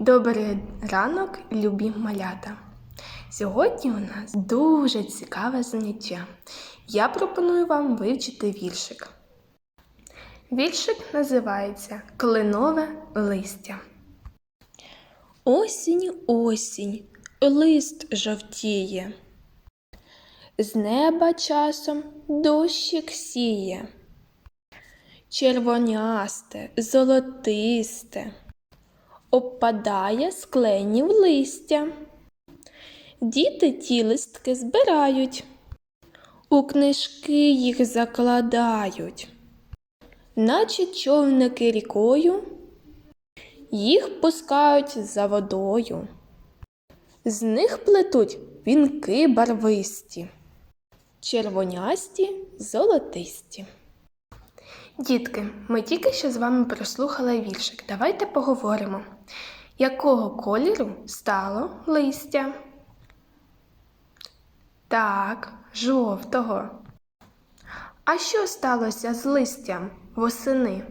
Добрий ранок, любі малята. Сьогодні у нас дуже цікаве заняття. Я пропоную вам вивчити віршик. Віршик називається Клинове листя. Осінь, осінь, лист жовтіє. З неба часом дощик сіє. Червонясте, золотисте обпадає з кленів листя. Діти ті листки збирають, у книжки їх закладають, наче човники рікою, їх пускають за водою. З них плетуть вінки барвисті, червонясті, золотисті. Дітки, ми тільки що з вами прослухали віршик. Давайте поговоримо, якого кольору стало листя? Так, жовтого. А що сталося з листям восени?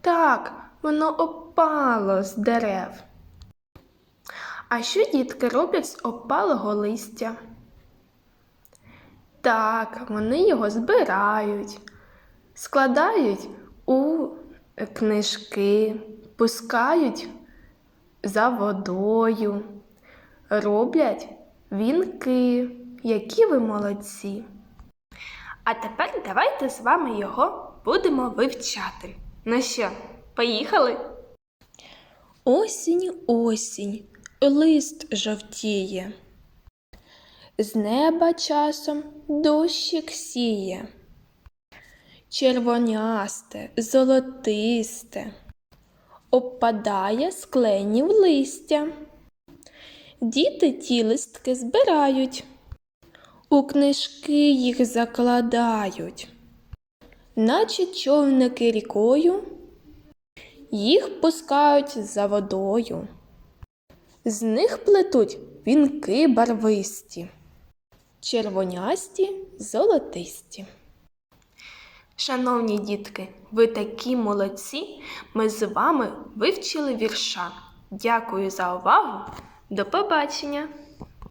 Так, воно опало з дерев. А що дітки роблять з опалого листя? Так, вони його збирають складають у книжки, пускають за водою, роблять вінки, які ви молодці. А тепер давайте з вами його будемо вивчати. Ну що, поїхали? Осінь, осінь, лист жовтіє. З неба часом дощик сіє червонясте, золотисте, обпадає з кленів листя. Діти ті листки збирають, у книжки їх закладають, наче човники рікою, їх пускають за водою. З них плетуть вінки барвисті, червонясті, золотисті. Шановні дітки, ви такі молодці. Ми з вами вивчили вірша. Дякую за увагу. До побачення!